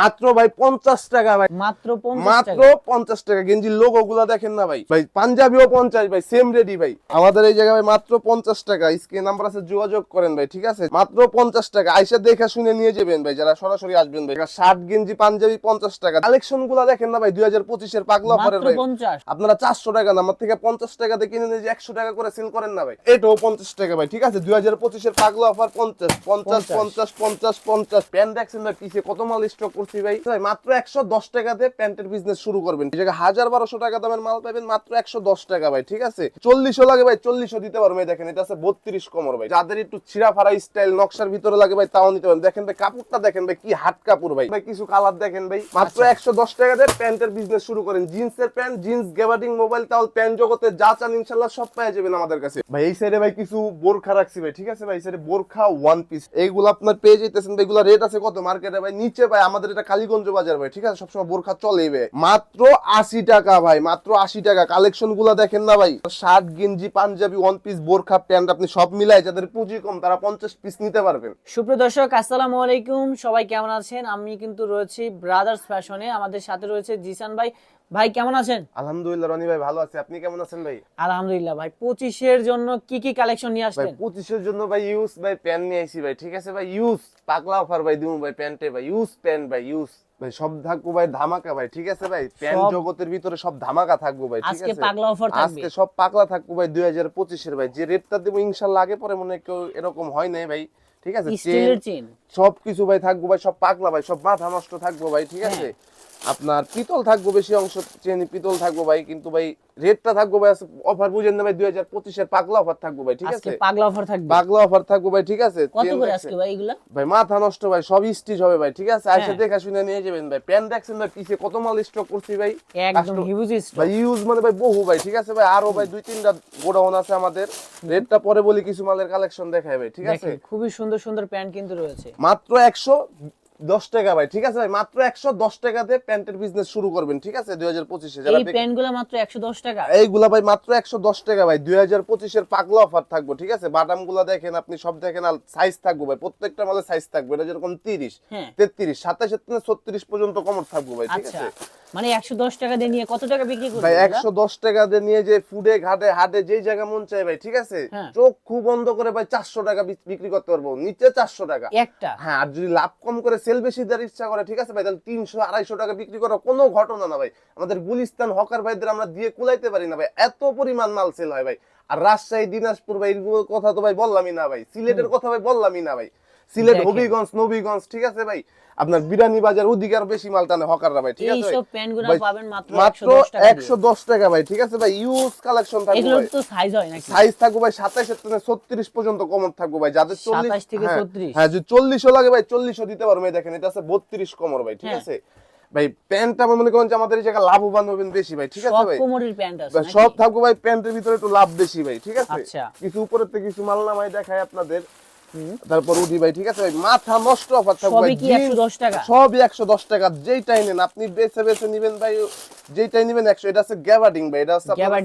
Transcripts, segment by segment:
মাত্র ভাই পঞ্চাশ টাকা ভাই। মাত্র মাত্র পঞ্চাশ টাকা। গেঞ্জির লোগো গুলা দেখেন না ভাই। ভাই পাঞ্জাবিও পঞ্চাশ ভাই সেম রেডি ভাই। আমাদের এই জায়গায় মাত্র পঞ্চাশ টাকা। স্ক্রিন নাম্বার আছে যোগাযোগ করেন ভাই ঠিক আছে? মাত্র পঞ্চাশ টাকা। আইসা দেখে শুনে নিয়ে যাবেন ভাই যারা সরাসরি আসবেন ভাই। শার্ট গেঞ্জি পাঞ্জাবি পঞ্চাশ টাকা। কালেকশনগুলা দেখেন না ভাই দুই হাজার পঁচিশের পাগলা অফারের ভাই। আপনারা চারশো টাকা না আমার থেকে পঞ্চাশ টাকা দিয়ে কিনে নিয়ে যে একশো টাকা করে সেল করেন না ভাই। এটাও পঞ্চাশ টাকা ভাই ঠিক আছে? দুই হাজার পঁচিশের পাগলা অফার পঞ্চাশ পঞ্চাশ পঞ্চাশ। পঞ্চাশ পঞ্চাশ প্যান্ট দেখছেন ভাই পিছিয়ে কত মাল স্টক করছি? ভাই। ভাই মাত্র একশো দশ টাকাতে প্যান্টের বিজনেস শুরু করবেন। হাজার বারোশো টাকা দামের মাল পাবেন মাত্র একশো দশ টাকা ভাই ঠিক আছে? চল্লিশও লাগে ভাই চল্লিশও দিতে এই দেখেন এটা আছে বত্রিশ কমর ভাই। যাদের একটু ছিঁড়া ফাড়া স্টাইল নকশার ভিতরে লাগে ভাই তাও নিতে পারেন। দেখেন ভাই কাপড়টা দেখেন ভাই কি হাট কাপড় ভাই। ভাই কিছু কালার দেখেন ভাই। মাত্র একশো দশ টাকাতে প্যান্টের বিজনেস শুরু করেন। জিন্সের প্যান্ট জিন্স মোবাইল তাও প্যান্ট জগতে যা চান ইনশাল্লাহ সব পেয়ে যাবেন আমাদের কাছে। ভাই এই সাইডে ভাই কিছু বোরখা রাখছি ভাই ঠিক আছে ভাই? এই সাইডে বোরখা ওয়ান পিস এইগুলো আপনার পেয়ে যেতেছেন ভাই এগুলো রেট আছে কত? মার্কেটে ভাই নিচে ভাই আমাদের এটা কালীগঞ্জ বাজার ভাই, ঠিক আছে? সবসময় বোরখা চলে মাত্র আশি টাকা ভাই, মাত্র আশি টাকা। কালেকশনগুলা দেখেন না ভাই? শার্ট, গেঞ্জি, পাঞ্জাবি ওয়ান পিস বোরখা, প্যান্ট আপনি সব মিলাই যাদের পুঁজি কম, তারা পঞ্চাশ পিস নিতে পারবেন। সুপ্রিয় দর্শক, আসসালামু আলাইকুম। সবাই কেমন আছেন? আমি কিন্তু রয়েছি ব্রাদার্স ফ্যাশনে আমাদের সাথে রয়েছে জিসান ভাই। ভাই কেমন আছেন? আলহামদুলিল্লাহ রনি ভাই ভালো আছে। আপনি কেমন আছেন ভাই? আলহামদুলিল্লাহ ভাই পঁচিশের জন্য কি কি কালেকশন নিয়ে ভাই আসলেন? পঁচিশের জন্য ভাই ইউজ ভাই প্যান্ট নিয়ে আইছি ভাই ঠিক আছে ভাই? ইউজ পাকলা অফার ভাই দিমু ভাই প্যান্টে ভাই। ইউজ প্যান্ট ভাই ইউজ ভাই সব থাকব ভাই ধামাকা ভাই ঠিক আছে ভাই? প্যান্ট জগতের ভিতরে সব ধামাকা থাকব ভাই ঠিক আজকে আছে? পাগলা অফার থাকবে। আজকে সব পাকলা থাকব ভাই দুই হাজার পঁচিশের ভাই। যে রেটটা দেবো ইনশাল্লাহ আগে পরে মনে কেউ এরকম হয় নাই ভাই ঠিক আছে? স্টিলের চেন সব কিছু ভাই থাকব ভাই সব পাকলা ভাই সব মাথা নষ্ট থাকব ভাই ঠিক আছে? হ্যাঁ। আপনার পিতল থাকব বেশি অংশ চেন পিতল থাকব ভাই কিন্তু ভাই রেটটা থাকব ভাই অফার বুঝেন না ভাই দুই হাজার পঁচিশের পাকলা অফার থাকব ভাই ঠিক আছে? পাগলা অফার থাকবে। পাগলা অফার থাকব ভাই ঠিক আছে? কত করে আজকে ভাই এগুলা? ভাই মাথা নষ্ট ভাই সব স্টিচ হবে ভাই ঠিক আছে? আইসা হ্যাঁ। দেখা শুনে নিয়ে যাবেন ভাই। প্যান দেখছেন ভাই পিছে কত মাল স্টক করছি ভাই? একদম ভাই ইউজ মানে ভাই বহু ভাই ঠিক আছে ভাই? আরও ভাই দুই তিনটা গোডাউন আছে আমাদের। রেটটা পরে বলি কিছু মালের কালেকশন দেখায় ভাই ঠিক আছে? খুবই সুন্দর সুন্দর প্যান্ট কিন্তু রয়েছে। মাত্র একশো দশ টাকা ভাই ঠিক আছে ভাই? মাত্র একশো দশ টাকাতে প্যান্টের বিজনেস শুরু করবেন ঠিক আছে? দুই হাজার পঁচিশে এই প্যান্টগুলো মাত্র একশো দশ টাকা। এইগুলা ভাই মাত্র একশো দশ টাকা ভাই। দুই হাজার পঁচিশের পাগলা অফার থাকব ঠিক আছে? বাদামগুলা দেখেন আপনি সব দেখেন আর সাইজ থাকব ভাই। প্রত্যেকটা মালের সাইজ থাকবে এটা যেরকম তিরিশ হ্যাঁ। তেত্রিশ সাতাশ ছত্রিশ পর্যন্ত কমর থাকব ভাই ঠিক আচ্ছা। আছে? মানে একশো দশ টাকা দিয়ে নিয়ে কত টাকা বিক্রি করবে ভাই এগুলা? একশো দশ টাকা দিয়ে নিয়ে যে ফুডে ঘাটে হাটে যেই জায়গা মন চাই ভাই ঠিক আছে? হ্যাঁ। চোখ খুব বন্ধ করে ভাই চারশো টাকা বিক্রি করতে পারব। নিচে চারশো টাকা। একটা? হ্যাঁ আর যদি লাভ কম করে সেল বেশি দেওয়ার ইচ্ছা করে ঠিক আছে ভাই তাহলে তিনশো আড়াইশো টাকা বিক্রি করা কোনো ঘটনা না ভাই। আমাদের গুলিস্তান হকার ভাইদের আমরা দিয়ে কুলাইতে পারি না ভাই। এত পরিমাণ মাল সেল হয় ভাই। আর রাজশাহী দিনাজপুর ভাই কথা তো ভাই বললামই না ভাই। সিলেটের কথা ভাই বললামই না ভাই। সিলেট হবিগঞ্জ নবীগঞ্জ ঠিক আছে ভাই? আপনার বিরানি বাজার ওদিকে আর বেশি মাল টানে হকাররা ভাই ঠিক আছে এইসব প্যান্টগুলা ভাই, পাবেন মাত্র মাত্র একশো দশ টাকা ভাই ঠিক আছে ভাই? ইউজ কালেকশন থাকবে এগুলোর ভাই। তো সাইজ হয় নাকি? সাইজ থাকবে ভাই সাতাইশ থেকে ছত্রিশ পর্যন্ত কমর থাকবে ভাই। যাদের চল্লিশ 27 থেকে হ্যাঁ, 36 হ্যাঁ যদি চল্লিশও লাগে ভাই চল্লিশও দিতে পারব। এই দেখেন এটা আছে বত্রিশ কমর ভাই ঠিক হ্যাঁ। আছে? ভাই প্যান্টটা আমার মনে করেন যে আমাদের এই জায়গা লাভবান হবেন বেশি ভাই ঠিক আছে সব ভাই? কোমরের প্যান্ট আছে ভাই? সব থাকবে ভাই প্যান্টের ভিতরে একটু লাভ বেশি ভাই ঠিক আছে? আচ্ছা। কিছু উপরের থেকে কিছু মাল নামাই দেখায় আপনাদের। তারপর উঠি ভাই ঠিক আছে? ভাই মাথা নষ্ট অফার থাকবে সবই কি 110 টাকা? সবই একশো দশ টাকা। যেইটাই নেন আপনি বেছে বেছে নিবেন ভাই যেইটাই নিবেন একশো। এটা আছে গ্যাবার্ডিং ভাই এটা হচ্ছে আপনার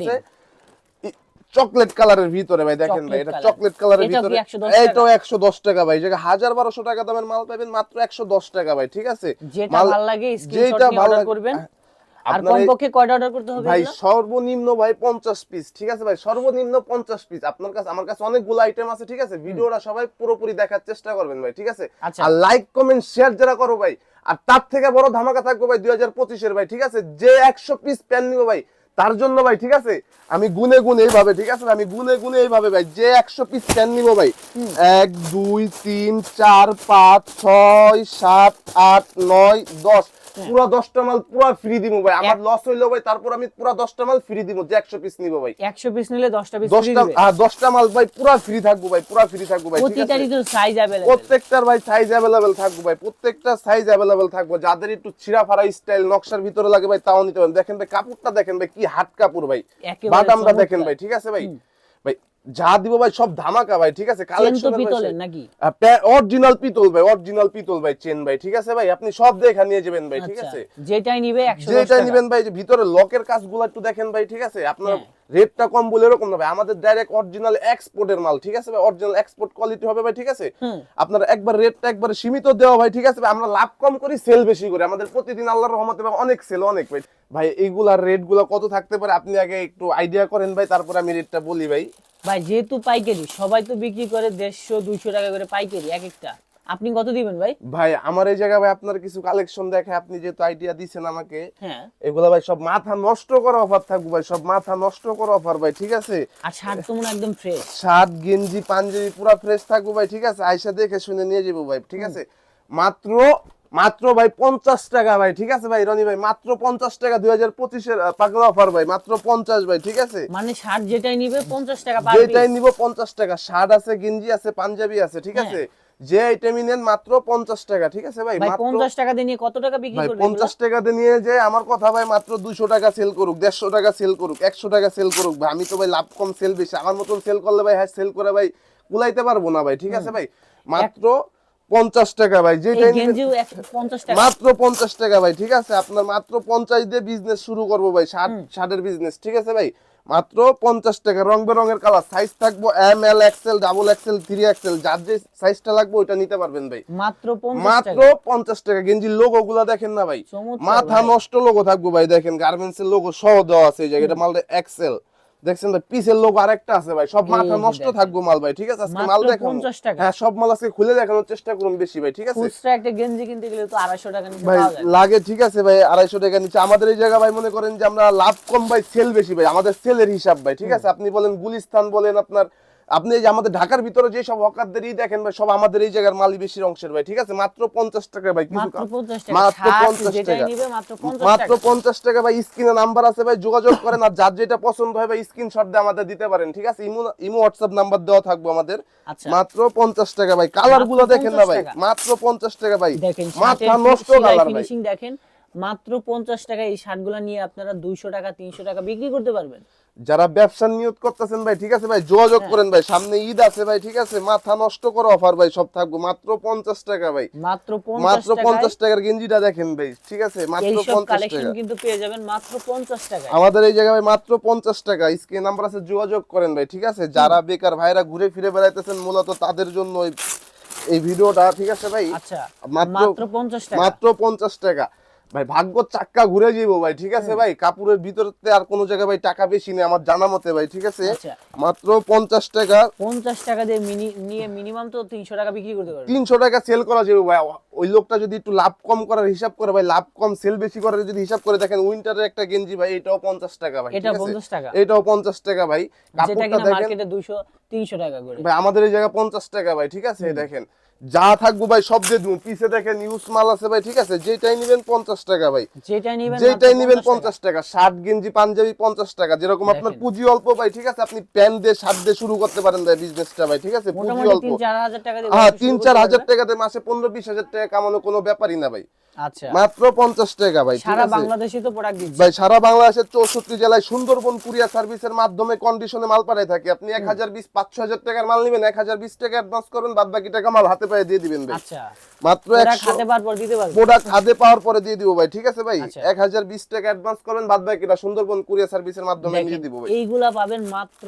চকলেট কালারের ভিতরে ভাই দেখেন ভাই এটা চকলেট কালারের ভিতরে। 110 টাকা? এটাও একশো দশ টাকা ভাই যেটা হাজার বারোশো টাকা দামের মাল পাবেন মাত্র একশো দশ টাকা ভাই ঠিক আছে? যেটা ভালো লাগে স্ক্রিনশট নিয়ে অর্ডার করবেন। আর কমপক্ষে কয়টা অর্ডার করতে হবে ভাই সর্বনিম্ন ভাই পঞ্চাশ পিস ঠিক আছে ভাই? সর্বনিম্ন পঞ্চাশ পিস আপনার কাছে আমার কাছে অনেকগুলো আইটেম আছে ঠিক আছে? ভিডিওটা সবাই পুরোপুরি দেখার চেষ্টা করবেন ভাই ঠিক আছে? আচ্ছা। আর লাইক কমেন্ট শেয়ার যারা করো ভাই আর তার থেকে বড় ধামাকা থাকবে ভাই দুই হাজার ভাই ঠিক আছে? যে একশো পিস প্যান নিবো ভাই তার জন্য ভাই ঠিক আছে? আমি গুনে গুনে এইভাবে ঠিক আছে? আমি গুনে গুনে এইভাবে ভাই যে একশো পিস প্যান নিবো ভাই এক দুই তিন চার পাঁচ ছয় সাত আট নয় দশ পুরা দশটা মাল পুরা ফ্রি ভাই। আমার লস হইল ভাই তারপর আমি পুরা মাল ফ্রি যে একশো পিস নিবো ভাই। একশো পিস নিলে দশটা পিস দশটা হ্যাঁ, দশটা মাল ভাই পুরা ফ্রি থাকব ভাই পুরা ফ্রি থাকব ভাই প্রতিটারই তো সাইজ অ্যাভেলেবল প্রত্যেকটার ভাই সাইজ থাকব ভাই প্রত্যেকটা সাইজ অ্যাভেলেবেল থাকব। যাদের একটু ছিঁড়া ফাড়া স্টাইল নকশার ভিতরে লাগে ভাই তাও নিতে পারেন। দেখেন ভাই কাপড়টা দেখেন ভাই কি হাট কাপড় ভাই। বাদামটা দেখেন ভাই ঠিক আছে ভাই? যা দিব ভাই সব ধামাকা ভাই ঠিক আছে? কালেকশন পিতলের নাকি? অরিজিনাল পিতল ভাই অরিজিনাল পিতল ভাই চেন ভাই ঠিক আছে ভাই? আপনি সব দেখা নিয়ে যাবেন ভাই ঠিক আচ্ছা আছে? যেটাই নিবে একশো যেটা নিবেন ভাই যে ভিতরে লকের কাজগুলো একটু দেখেন ভাই ঠিক আছে? আপনার হ্যাঁ। রেটটা কম বলে এরকম না ভাই আমাদের ডাইরেক্ট অরিজিনাল এক্সপোর্টের মাল ঠিক আছে ভাই? অরিজিনাল এক্সপোর্ট কোয়ালিটি হবে ভাই ঠিক আছে। আপনার একবার রেটটা একবার সীমিত দেওয়া ভাই ঠিক আছে ভাই? আমরা লাভ কম করি সেল বেশি করি। আমাদের প্রতিদিন আল্লাহর রহমতে ভাই অনেক সেল অনেক ভাই। ভাই এইগুলার রেটগুলো কত থাকতে পারে? আপনি আগে একটু আইডিয়া করেন ভাই তারপরে আমি রেটটা বলি ভাই। ভাই যেহেতু পাইকারি সবাই তো বিক্রি করে দেড়শো দুইশো টাকা করে পাইকারি এক একটা। আপনি কত দিবেন ভাই? ভাই আমার এই জায়গায় ভাই আপনার কিছু কালেকশন দেখে আপনি যেহেতু আইডিয়া দিছেন আমাকে হ্যাঁ। এগুলা ভাই সব মাথা নষ্ট করা অফার থাকবে ভাই সব মাথা নষ্ট করা অফার ভাই ঠিক আছে? আর শার্ট তো মনে একদম ফ্রেশ শার্ট গেঞ্জি পাঞ্জাবি পুরো ফ্রেশ থাকব ভাই ঠিক আছে? আইসা দেখে শুনে নিয়ে যাব ভাই ঠিক আছে? মাত্র মাত্র ভাই পঞ্চাশ টাকা ভাই ঠিক আছে ভাই রনি ভাই মাত্র পঞ্চাশ টাকা দুই হাজার পঁচিশের পাগলা অফার ভাই মাত্র পঞ্চাশ ভাই ঠিক আছে? মানে শার্ট যেটাই নিবে পঞ্চাশ টাকা যেটাই নিব পঞ্চাশ টাকা শার্ট আছে গেঞ্জি আছে পাঞ্জাবি আছে ঠিক আছে? যে আইটেমই নেন মাত্র পঞ্চাশ টাকা ঠিক আছে ভাই? পঞ্চাশ টাকা দিয়ে নিয়ে কত টাকা বিক্রি ভাই করবে পঞ্চাশ টাকাতে নিয়ে যে আমার কথা ভাই মাত্র দুশো টাকা সেল করুক দেড়শো টাকা সেল করুক একশো টাকা সেল করুক ভাই আমি তো ভাই লাভ কম সেল বেশি আমার মতন সেল করলে ভাই হ্যাঁ সেল করে ভাই কুলাইতে পারব না ভাই ঠিক আছে ভাই? মাত্র পঞ্চাশ টাকা ভাই টাকা। মাত্র পঞ্চাশ টাকা ভাই ঠিক আছে? আপনার মাত্র পঞ্চাশ দিয়ে বিজনেস শুরু করব ভাই শার্ট শার্টের বিজনেস ঠিক আছে ভাই? মাত্র পঞ্চাশ টাকা রং বেরঙের কালার সাইজ থাকব M L XL double XL three XL যার যে সাইজটা লাগবে ওইটা নিতে পারবেন ভাই। মাত্র পঞ্চাশ মাত্র টাকা পঞ্চাশ টাকা গেঞ্জির লোগো গুলা দেখেন না ভাই? মাথা নষ্ট লোগো থাকব ভাই দেখেন গার্মেন্টস এর লোগো সহ দেওয়া আছে এই জায়গাটা মালটা এক্সেল দেখছেন ভাই পিসের লোক আরেকটা আছে ভাই সব মাথা নষ্ট থাকব মাল ভাই ঠিক আছে? আজকে মাল মাত্র 50 টাকা। হ্যাঁ সব মাল আজকে খুলে দেখানোর চেষ্টা করুন বেশি ভাই ঠিক আছে? খুচরা একটা গেঞ্জি কিনতে গেলে তো আড়াইশো টাকা নিচে ভাই পাওয়া যায়। না। লাগে ঠিক আছে ভাই আড়াইশো টাকা নিচে। আমাদের এই জায়গা ভাই মনে করেন যে আমরা লাভ কম ভাই সেল বেশি ভাই আমাদের সেলের হিসাব ভাই ঠিক আছে? আপনি বলেন গুলিস্তান বলেন আপনার আপনি যে আমাদের ঢাকার ভিতরে যে সব হকারদেরই দেখেন ভাই সব আমাদের এই জায়গার মালই বেশি অংশের ভাই ঠিক আছে? মাত্র পঞ্চাশ টাকা ভাই কিছু মাত্র কাম- পঞ্চাশ টাকা। মাত্র শার্ট পঞ্চাশ যেটাই টাকা। মাত্র পঞ্চাশ মাত্র টাকা। ভাই স্ক্রিনে নাম্বার আছে ভাই যোগাযোগ করেন আর যার যেটা পছন্দ হয় ভাই স্ক্রিনশট দিয়ে আমাদের দিতে পারেন ঠিক আছে? ইমো ইমো হোয়াটসঅ্যাপ নাম্বার দেওয়া থাকবে আমাদের। আচ্ছা। মাত্র পঞ্চাশ টাকা ভাই। কালারগুলো দেখেন না ভাই। মাত্র পঞ্চাশ টাকা ভাই। দেখেন মাথা নষ্ট কালার ভাই। ফিনিশিং দেখেন। মাত্র পঞ্চাশ টাকা এই শার্টগুলো নিয়ে আপনারা দুইশো টাকা তিনশো টাকা বিক্রি করতে পারবেন। যারা ব্যবসা নিয়োগ করতেছেন ভাই ঠিক আছে ভাই? যোগাযোগ হ্যাঁ। করেন ভাই সামনে ঈদ আছে ভাই ঠিক আছে? মাথা নষ্ট করো অফার ভাই সব থাকব। মাত্র পঞ্চাশ টাকা ভাই। মাত্র মাত্র পঞ্চাশ টাকার গেঞ্জিটা দেখেন ভাই ঠিক আছে? মাত্র পঞ্চাশ টাকা। কিন্তু পেয়ে যাবেন মাত্র পঞ্চাশ টাকায়। আমাদের এই জায়গায় ভাই মাত্র পঞ্চাশ টাকা। স্ক্রিন নাম্বার আছে যোগাযোগ করেন ভাই ঠিক আছে? যারা বেকার ভাইরা ঘুরে ফিরে বেড়াইতেছেন মূলত তাদের জন্য এই- ভিডিওটা ঠিক আছে ভাই? আচ্ছা মাত্র- মাত্র পঞ্চাশ টাকা। মাত্র পঞ্চাশ টাকা। ভাই ভাগ্য চাক্কা ঘুরে যাব ভাই ঠিক আছে ভাই? কাপড়ের ভিতরতে আর কোনো জায়গায় ভাই টাকা বেশি নেই আমার জানা মতে ভাই ঠিক আছে? আচ্ছা। মাত্র পঞ্চাশ টাকা। পঞ্চাশ টাকা দিয়ে মিনি নিয়ে মিনিমাম তো তিনশো টাকা বিক্রি করতে পারবেন তিনশো টাকা সেল করা যাবে ভাই। ওই লোকটা যদি একটু লাভ কম করার হিসাব করে ভাই লাভ কম সেল বেশি করার যদি হিসাব করে দেখেন উইন্টারের একটা গেঞ্জি ভাই এটাও পঞ্চাশ টাকা ভাই এটা? পঞ্চাশ টাকা। এটাও পঞ্চাশ টাকা ভাই। কাপড়টা দেখেন। মার্কেটে দুইশো তিনশো টাকা করে। ভাই আমাদের এই জায়গায় পঞ্চাশ টাকা ভাই ঠিক আছে? দেখেন যা থাকব ভাই সব দিয়ে দিব। পিছে দেখেন ইউজ মাল আছে ভাই ঠিক আছে? যেটাই নিবেন পঞ্চাশ টাকা ভাই। যেটাই নিবেন যেটাই মাত্র নিবেন 50 টাকা। পঞ্চাশ টাকা। শার্ট গেঞ্জি পাঞ্জাবি পঞ্চাশ টাকা। যেরকম আপনার পুঁজি অল্প ভাই ঠিক আছে? আপনি প্যান্ট দিয়ে শার্ট দিয়ে শুরু করতে পারেন ভাই বিজনেসটা ভাই ঠিক আছে? পুঁজি অল্প অল্প। তিন চার হাজার টাকা দিয়ে হ্যাঁ তিন চার হাজার টাকাতে মাসে পনেরো বিশ হাজার টাকা কামানো কোনো ব্যাপারই না ভাই। আচ্ছা। মাত্র পঞ্চাশ টাকা ভাই সারা বাংলাদেশে তো প্রোডাক্ট দিচ্ছে। ভাই সারা বাংলাদেশের চৌষট্টি জেলায় সুন্দরবন কুরিয়ার সার্ভিসের মাধ্যমে কন্ডিশনে মাল পাঠায় থাকে। আপনি এক হাজার বিশ পাঁচশো হাজার টাকার মাল নেবেন এক হাজার বিশ টাকা অ্যাডভান্স করবেন বাদ বাকি টাকা মাল হাতে পায়ে দিয়ে দিবেন ভাই। আচ্ছা। মাত্র প্রোডাক্ট একশো হাতে পাওয়ার পর দিতে পারবেন। প্রোডাক্ট হাতে পাওয়ার পরে দিয়ে দিব ভাই ঠিক আছে ভাই? আচ্ছা। এক হাজার বিশ টাকা অ্যাডভান্স করবেন বাদ বাকিটা সুন্দরবন কুরিয়ার সার্ভিসের মাধ্যমে দিয়ে দিব ভাই। এইগুলা পাবেন মাত্র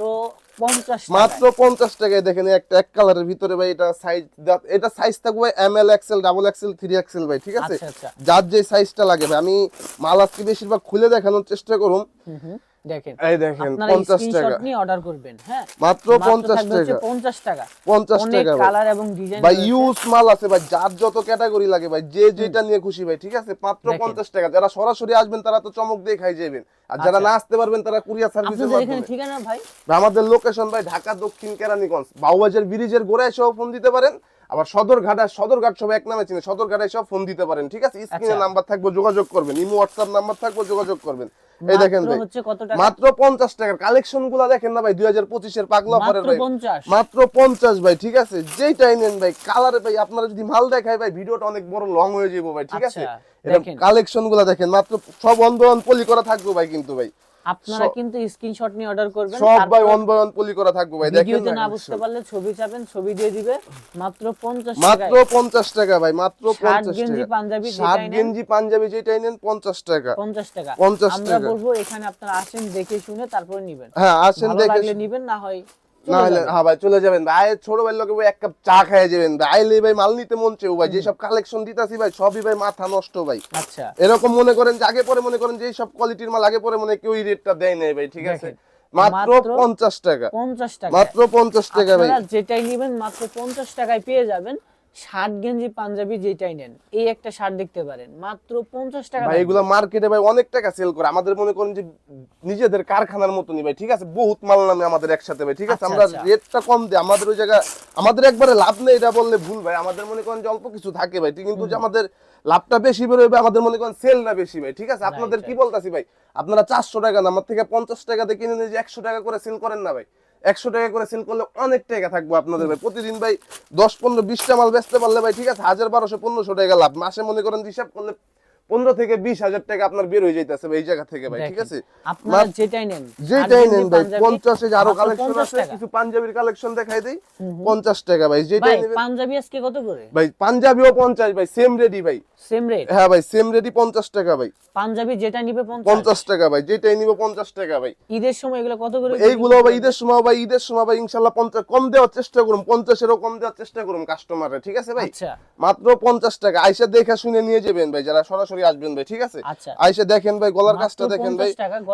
মাত্র পঞ্চাশ টাকায় দেখেন একটা এক কালারের ভিতরে ভাই এটা সাইজ এটা সাইজ থাকবে M L XL double XL three XL ভাই ঠিক আছে? আচ্ছা আচ্ছা। যার যে সাইজটা লাগে ভাই আমি মাল আজকে বেশিরভাগ খুলে দেখানোর চেষ্টা করুন দেখেন এই দেখেন আপনারা পঞ্চাশ টাকা। নিয়ে অর্ডার করবেন হ্যাঁ? মাত্র মাত্র পঞ্চাশ থাকবে হচ্ছে টাকা। পঞ্চাশ টাকা। পঞ্চাশ অনেক টাকা কালার এবং ডিজাইন ভাই ইউজ মাল আছে ভাই যার যত ক্যাটাগরি লাগে ভাই যে যেটা নিয়ে খুশি ভাই ঠিক আছে? মাত্র দেখেন। পঞ্চাশ টাকা। যারা সরাসরি আসবেন তারা তো চমক দিয়ে খাই যাবেন। আর যারা আচ্ছা। না আসতে পারবেন তারা কুরিয়ার সার্ভিসের মাধ্যমে ঠিকানা ভাই? ভাই, আমাদের লোকেশন ভাই ঢাকা দক্ষিণ কেরানীগঞ্জ। বাউবাজার ব্রিজের গোড়ায় সহ ফোন দিতে পারেন। আবার সদর সদরঘাট আর সদরঘাট সব এক নামে চিনে সদরঘাটে সব ফোন দিতে পারেন ঠিক আছে? স্ক্রিনে আচ্ছা। নাম্বার থাকবে যোগাযোগ করবেন। ইমো হোয়াটসঅ্যাপ নাম্বার থাকবে যোগাযোগ করবেন। এই দেখেন মাত্র ভাই হচ্ছে কত টাকা? মাত্র পঞ্চাশ টাকার কালেকশনগুলো দেখেন না ভাই দুই হাজার পঁচিশের পাগলা অফারের ভাই। মাত্র পঞ্চাশ ভাই ঠিক আছে? যেইটাই নেন ভাই কালার ভাই আপনারা যদি মাল দেখায় ভাই ভিডিওটা অনেক বড় লং হয়ে যাব ভাই ঠিক আছে? আচ্ছা। কালেকশনগুলা দেখেন মাত্র সব অন্ধন পলি করা থাকবে ভাই কিন্তু ভাই। আপনারা কিন্তু স্ক্রিনশট নিয়ে অর্ডার করবেন সব ভাই ওয়ান বাই অন পলি করা থাকবে ভাই দেখেন না বুঝতে পারলে ছবি চাপেন ছবি দিয়ে দিবে মাত্র 50 টাকা মাত্র টাকায় পঞ্চাশ টাকা ভাই মাত্র 50 টাকা গেঞ্জি টাকা। পাঞ্জাবি শার্ট নেন। গেঞ্জি পাঞ্জাবি যেটাই নেন পঞ্চাশ টাকা। 50 টাকা। 50 আমরা বলব এখানে আপনারা আসেন দেখে শুনে তারপরে নেবেন। হ্যাঁ আসেন দেখে শুনে নিবেন না হয় না হলে হ্যাঁ ভাই চলে যাবেন ভাই। ছোট ভাই লোকে এক কাপ চা খাইয়ে যাবেন ভাই। আইলে ভাই মাল নিতে মন চেয়েও ভাই। যেসব কালেকশন দিতাছি ভাই সবই ভাই মাথা নষ্ট ভাই। আচ্ছা। এরকম মনে করেন যে আগে পরে মনে করেন যে সব কোয়ালিটির মাল আগে পরে মনে কেউ রেটটা দেয় নাই ভাই ঠিক আছে? মাত্র মাত্র পঞ্চাশ টাকা। 50 টাকা মাত্র পঞ্চাশ টাকা ভাই। যেটাই নেবেন মাত্র 50 টাকায় পেয়ে যাবেন। শার্ট গেঞ্জি পাঞ্জাবি যেটাই নেন এই একটা শার্ট দেখতে পারেন। মাত্র 50 টাকা ভাই এগুলো মার্কেটে ভাই অনেক টাকা সেল করে। আমাদের মনে করেন যে নিজেদের কারখানার মতনই ভাই ঠিক আছে? বহুত মাল নামে আমাদের একসাথে ভাই ঠিক আছে? আচ্ছা, আমরা আচ্ছা। রেটটা কম দিই। আমাদের ওই জায়গা আমাদের একবারে লাভ নেই এটা বললে ভুল ভাই। আমাদের মনে করেন যে অল্প কিছু থাকে ভাই কিন্তু যে আমাদের লাভটা বেশি বেরোবে আমাদের মনে করেন সেলটা বেশি ভাই ঠিক আছে? আপনাদের কি বলতাছি ভাই? আপনারা চারশো টাকা না আমার থেকে পঞ্চাশ টাকাতে কিনে নিয়ে যে একশো টাকা করে সেল করেন না ভাই। একশো টাকা করে সেল করলে অনেক টাকা থাকব আপনাদের ভাই। প্রতিদিন ভাই দশ, পনেরো, বিশটা মাল বেচতে পারলে ভাই, ঠিক আছে? হাজার বারোশো, পনেরোশো টাকা লাভ। মাসে মনে করেন হিসাব করলে পনেরো থেকে বিশ হাজার টাকা আপনার বের হয়ে যাইতেছে ভাই এই জায়গা থেকে ভাই ঠিক আছে? আপনারা যেটাই নেন যেটাই নেন ভাই পঞ্চাশে আরও কালেকশন আছে কিছু পাঞ্জাবির কালেকশন দেখাই দেই। পঞ্চাশ টাকা ভাই যেটাই নেবেন। পাঞ্জাবি আজকে কত করে? ভাই পাঞ্জাবিও পঞ্চাশ ভাই সেম রেডি ভাই। সেম রেট হ্যাঁ ভাই সেম রেডি পঞ্চাশ টাকা ভাই। পাঞ্জাবি যেটা নিবে পঞ্চাশ। টাকা ভাই যেটাই নিব পঞ্চাশ টাকা ভাই। ঈদের সময় এগুলো কত করে এইগুলো ভাই ঈদের সময় ভাই ঈদের সময় ভাই ইনশাল্লাহ পঞ্চাশ কম দেওয়ার চেষ্টা করুন পঞ্চাশেরও কম দেওয়ার চেষ্টা করুন কাস্টমারে ঠিক আছে ভাই? আচ্ছা। মাত্র পঞ্চাশ টাকা আইসা দেখে শুনে নিয়ে যাবেন ভাই যারা সরাসরি আসবেন ভাই ঠিক আছে? আচ্ছা। আইসা দেখেন ভাই গলার কাজটা দেখেন ভাই।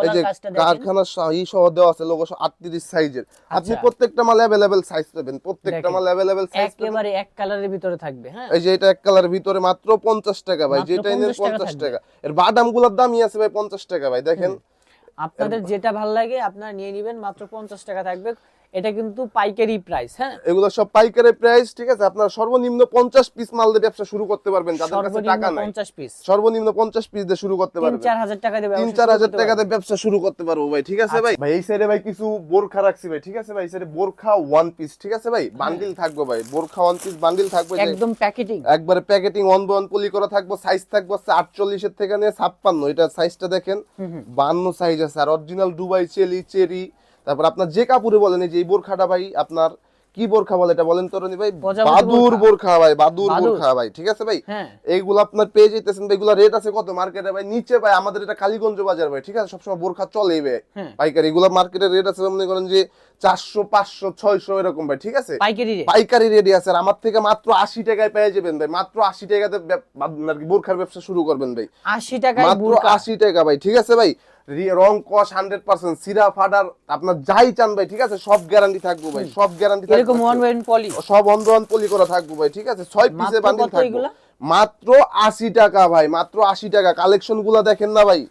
এই যে। কারখানার ই সহ দেওয়া আছে লোগো আটত্রিশ সাইজের। আপনি আচ্ছা। প্রত্যেকটা মাল অ্যাভেলেবেল সাইজ পাবেন প্রত্যেকটা মাল অ্যাভেলেবেল সাইজ একেবারে এক কালারের ভিতরে থাকবে হ্যাঁ? এই যে এটা এক কালার ভিতরে মাত্র পঞ্চাশ টাকা ভাই যেটা নেন 50 টাকা এর বাদামগুলার দামই আছে ভাই পঞ্চাশ টাকা ভাই দেখেন। আপনাদের যেটা ভালো লাগে আপনারা নিয়ে নেবেন মাত্র 50 টাকা থাকবে। এটা কিন্তু পাইকারি প্রাইস হ্যাঁ? এগুলো সব পাইকারি প্রাইস ঠিক আছে? আপনার সর্বনিম্ন পঞ্চাশ পিস মাল দিয়ে ব্যবসা শুরু করতে পারবেন যাদের কাছে টাকা নাই। 50 পিস সর্বনিম্ন পঞ্চাশ পিস দিয়ে শুরু করতে পারবেন। চার হাজার টাকা দেবে তিন চার হাজার টাকাতে ব্যবসা শুরু করতে পারব ভাই ঠিক আছে ভাই? ভাই এই সাইডে ভাই কিছু বোরখা রাখছি ভাই ঠিক আছে ভাই? এই সাইডে বোরখা ওয়ান পিস ঠিক আছে ভাই? বান্ডিল থাকব ভাই বোরখা ওয়ান পিস বান্ডিল থাকবে একদম প্যাকেটিং একবারে প্যাকেটিং অন বন পলি করা থাকব সাইজ থাকব হচ্ছে আটচল্লিশের থেকে নিয়ে ছাপ্পান্ন এটা সাইজটা দেখেন। বান্ন সাইজ আছে আর অরিজিনাল দুবাই চেলি চেরি তারপর আপনার যে কাপড়ে বলেন এই যে এই বোরখাটা ভাই আপনার কি বোরখা বলে এটা বলেন তরুণী ভাই? বাদুর বোরখা। ভাই বাদুর। বোরখা ভাই ঠিক আছে ভাই? হ্যাঁ। এইগুলো আপনার পেয়ে যেতেছেন ভাই এগুলো রেট আছে কত মার্কেটে ভাই? নিচে ভাই আমাদের এটা কালীগঞ্জ বাজার ভাই ঠিক আছে? সবসময় বোরখা চলেই ভাই হ্যাঁ। পাইকারি। এগুলো মার্কেটের রেট আছে মনে করেন যে চারশো পাঁচশো ছয়শো এরকম ভাই ঠিক আছে? পাইকারি রেডি আছে। আর আমার থেকে মাত্র আশি টাকায় পেয়ে যাবেন ভাই মাত্র আশি টাকাতে বোরখার ব্যবসা শুরু করবেন ভাই। আশি টাকা মাত্র আশি টাকা ভাই ঠিক আছে ভাই? রি- কস হান্ড্রেড পার্সেন্ট সিরা ফাটার আপনার যাই চান ভাই ঠিক আছে? সব গ্যারান্টি থাকব ভাই সব গ্যারান্টি এরকম ওয়ান ওয়ান পলি সব করা থাকব ভাই ঠিক আছে? ছয় পিসে বান্ডিল থাকব। মাত্র আশি টাকা ভাই মাত্র আশি টাকা। কালেকশনগুলা দেখেন না ভাই?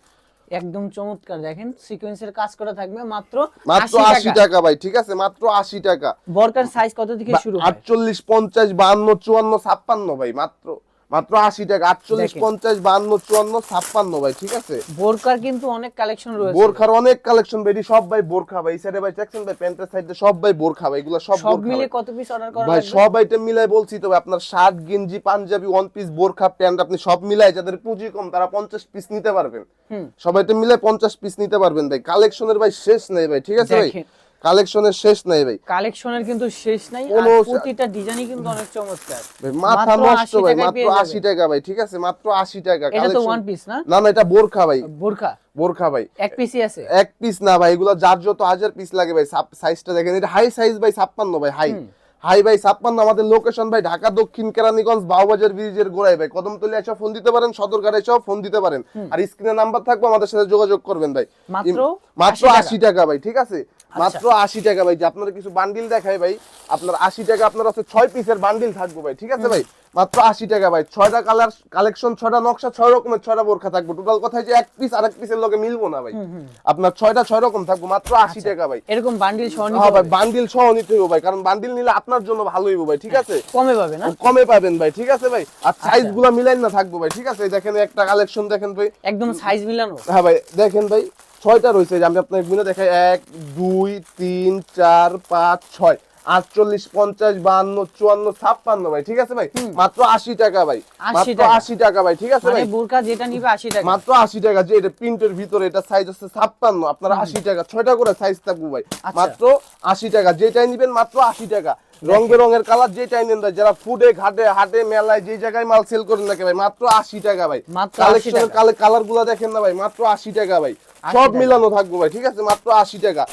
একদম চমৎকার দেখেন সিকোয়েন্সের কাজ করা থাকবে মাত্র মাত্র 80 আশি টাকা। ভাই ঠিক আছে? মাত্র আশি টাকা। বরকার সাইজ কত থেকে শুরু হয়? আটচল্লিশ পঞ্চাশ বাহান্ন চুয়ান্ন ছাপ্পান্ন ভাই মাত্র। মাত্র আশি টাকা আটচল্লিশ পঞ্চাশ বাহান্ন চুয়ান্ন ছাপ্পান্ন ভাই ঠিক আছে? বোরকার কিন্তু অনেক কালেকশন রয়েছে। বোরখার অনেক কালেকশন এটি সব ভাই বোরখা ভাই সাইডে ভাই দেখছেন ভাই প্যান্টের সাইডে সব ভাই বোরখা ভাই এগুলো সব সব মিলে। কত পিস অর্ডার করা ভাই সব আইটেম মিলাই বলছি তো আপনার শার্ট গেঞ্জি পাঞ্জাবি ওয়ান পিস বোরখা প্যান্ট আপনি সব মিলাই যাদের পুঁজি কম তারা পঞ্চাশ পিস নিতে পারবেন। সব আইটেম মিলাই পঞ্চাশ পিস নিতে পারবেন ভাই। কালেকশনের ভাই শেষ নেই ভাই ঠিক আছে ভাই। কালেকশনের শেষ নেই ভাই। কালেকশনের কিন্তু শেষ নাই আর প্রতিটা ডিজাইনই কিন্তু অনেক চমৎকার। ভাই মাথা নষ্ট ভাই মাত্র পেয়ে আশি যাবেন। টাকা ভাই ঠিক আছে? মাত্র আশি টাকা এটা তো ওয়ান পিস না? না না এটা বোরখা ভাই। বোরখা? বোরখা ভাই। এক পিসই আছে? এক পিস না ভাই এগুলো যার যত হাজার পিস লাগে ভাই সাইজটা দেখেন এটা হাই সাইজ ভাই ছাপ্পান্ন ভাই হাই হাই ভাই ছাপ্পান্ন আমাদের লোকেশন ভাই ঢাকা দক্ষিণ কেরানীগঞ্জ বাউবাজার ব্রিজের গোড়ায় ভাই। কদমতলি এসব ফোন দিতে পারেন সদরঘাট এসব ফোন দিতে পারেন। আর স্ক্রিনে নাম্বার থাকবে আমাদের সাথে যোগাযোগ করবেন ভাই। মাত্র মাত্র 80 আশি টাকা ভাই ঠিক আছে? মাত্র আশি টাকা ভাই যে আপনার কিছু বান্ডিল দেখায় ভাই আপনার আশি টাকা আপনার আছে ছয় পিসের বান্ডিল থাকবে ভাই ঠিক আছে ভাই? মাত্র আশি টাকা ভাই ছয়টা কালার কালেকশন ছয়টা নকশা ছয় রকমের ছয়টা বোরখা থাকবে। টোটাল কথা যে এক পিস আর এক পিসের লগে মিলবো না ভাই। আপনার ছয়টা ছয় রকম থাকবে মাত্র আশি টাকা ভাই। এরকম বান্ডিল সহ হ্যাঁ ভাই বান্ডিল সহ নিতে হবে ভাই কারণ বান্ডিল নিলে আপনার জন্য ভালো হইব ভাই ঠিক আছে? কমে পাবে না? কমে পাবেন ভাই ঠিক আছে ভাই? আর আচ্ছা। সাইজগুলা মিলাই না থাকব ভাই ঠিক আছে? দেখেন একটা কালেকশন দেখেন ভাই। একদম সাইজ মিলানো। হ্যাঁ ভাই দেখেন ভাই ছয়টা রয়েছে যে আমি আপনাকে গুনে দেখাই এক দুই তিন চার পাঁচ ছয়। আটচল্লিশ পঞ্চাশ বাহান্ন চুয়ান্ন ছাপ্পান্ন ভাই ঠিক আছে ভাই? মাত্র আশি টাকা ভাই। মাত্র আশি টাকা ভাই ঠিক আছে মানে ভাই? বোরকা যেটা নিবে আশি টাকা। মাত্র আশি টাকা যে এটা প্রিন্টের ভিতরে এটা সাইজ আছে ছাপ্পান্ন আপনারা আশি টাকা ছয়টা করে সাইজ থাকব ভাই। আচ্ছা। মাত্র আশি টাকা যেটাই নিবেন মাত্র আশি টাকা। রং বেরঙের কালার যেটাই নেন ভাই যারা ফুডে ঘাটে হাটে মেলায় যে জায়গায় মাল সেল করেন না ভাই মাত্র আশি টাকা ভাই। মাত্র 80 কালেকশনের কালারগুলা দেখেন না ভাই মাত্র আশি টাকা ভাই। 80 সব মিলানো থাকব ভাই ঠিক আছে? মাত্র আশি টাকা।